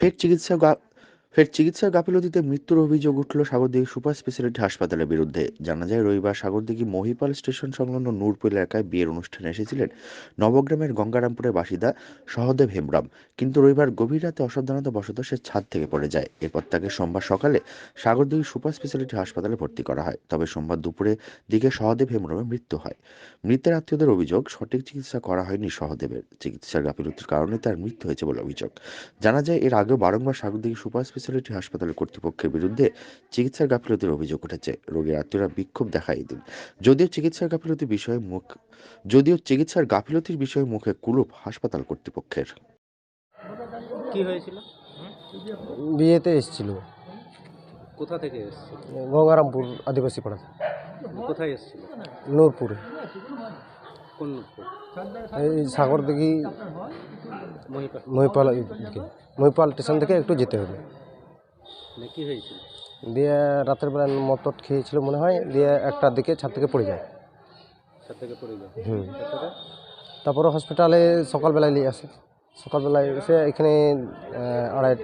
ফের চিকিৎসা গা- ফের চিকিৎসার গাফিলতিতে মৃত্যুর অভিযোগ উঠল সাগরদিঘি সুপার স্পেশালিটি হাসপাতালের বিরুদ্ধে। জানা যায়, রবিবার সাগরদিঘি মহিপাল স্টেশন সংলগ্ন নূরপুর এলাকায় বিয়ের অনুষ্ঠানে এসেছিলেন নবগ্রামের গঙ্গারামপুরের বাসিন্দা সহদেব হেমব্রম। কিন্তু রবিবার গভীর রাতে অসাবধানতা বশত সে ছাদ থেকে পড়ে যায়। এরপর তাকে সোমবার সকালে সাগরদিঘি সুপার স্পেশালিটি হাসপাতালে ভর্তি করা হয়। তবে সোমবার দুপুরে দিকে সহদেব হেমব্রমের মৃত্যু হয়। মৃতের আত্মীয়দের অভিযোগ, সঠিক চিকিৎসা করা হয়নি সহদেবের। চিকিৎসার গাফিলতির কারণে তার মৃত্যু হয়েছে বলে অভিযোগ। জানা যায়, এর আগেও বারংবার সাগরদিঘি সুপার স্পেশালিটি হাসপাতালের কর্তৃপক্ষের বিরুদ্ধে চিকিৎসার গাফিলতির অভিযোগ উঠেছে। রোগীর আত্মীয়রা বিক্ষোভ দেখায় এদিন। যদিও চিকিৎসার গাফিলতির বিষয়ে মুখ যদিও চিকিৎসার গাফিলতির বিষয়ে মুখে কুলুপ হাসপাতাল কর্তৃপক্ষের। কি হয়েছিল? বিয়েতে এসেছিল। কোথা থেকে এসেছিল? গঙ্গারামপুর আদিবাসী পাড়া। কোথায় এসেছিল? নূরপুরে। কোন নূরপুর? এই সাগর দিঘি মহিপাল। মহিপাল মহিপাল স্টেশন থেকে একটু যেতে হবে। কি হয়েছিল? দিয়ে রাতের বেলা মটট খেয়েছিল মনে হয় দিয়ে একটার দিকে ছাদ থেকে পড়ে যায়। ছাদ থেকে পড়ে যায়। হুম। তারপরে? হসপিটালে সকালবেলায় নিয়ে আসে। সকালবেলায় এসে এখানে আড়াই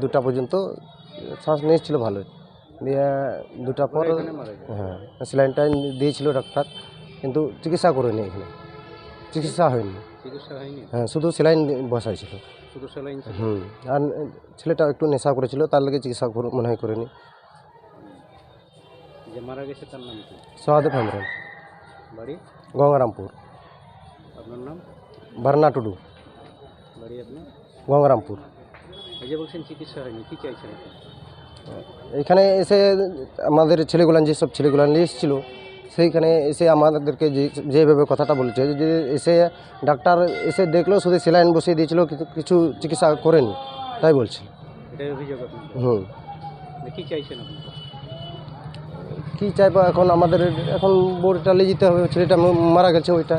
দুটা পর্যন্ত শ্বাস নিয়েছিল ভালোই। দিয়ে দুটা পর হ্যাঁ স্যালাইনটা দিয়েছিল ডাক্তার কিন্তু চিকিৎসা করেনি এখানে। চিকিৎসা হয়নি। চিকিৎসা হয়নি? হ্যাঁ শুধু স্যালাইন বসাইছিল। শুধু স্যালাইন ছিল? হুম আর ছেলেটা একটু নেশা করেছিল তার লেগে চিকিৎসা মনে হয় করেনি। যে মারা গেছে তার নাম কি? সহাদেব হেমরম বাড়ি? গঙ্গারামপুর। আপনার নাম? বার্না টুডু। বাড়ি আপনার? গঙ্গারামপুর। এই যে বলছেন চিকিৎসা হয়নি কি চাইছেন এখানে এসে আমাদের ছেলেগুলান যেসব ছেলেগুলান নিয়ে এসেছিল সেইখানে এসে আমাদেরকে যে যেভাবে কথাটা বলেছে যে এসে ডাক্তার এসে দেখল শুধু সেলাইন বসিয়ে দিয়েছিল কিন্তু কিছু চিকিৎসা করেনি তাই বলছে। হুম। মানে কি চাইছেন কী চাইব এখন আমাদের এখন বোর্ডটা নিয়ে যেতে হবে ছেলেটা মারা গেছে ওইটা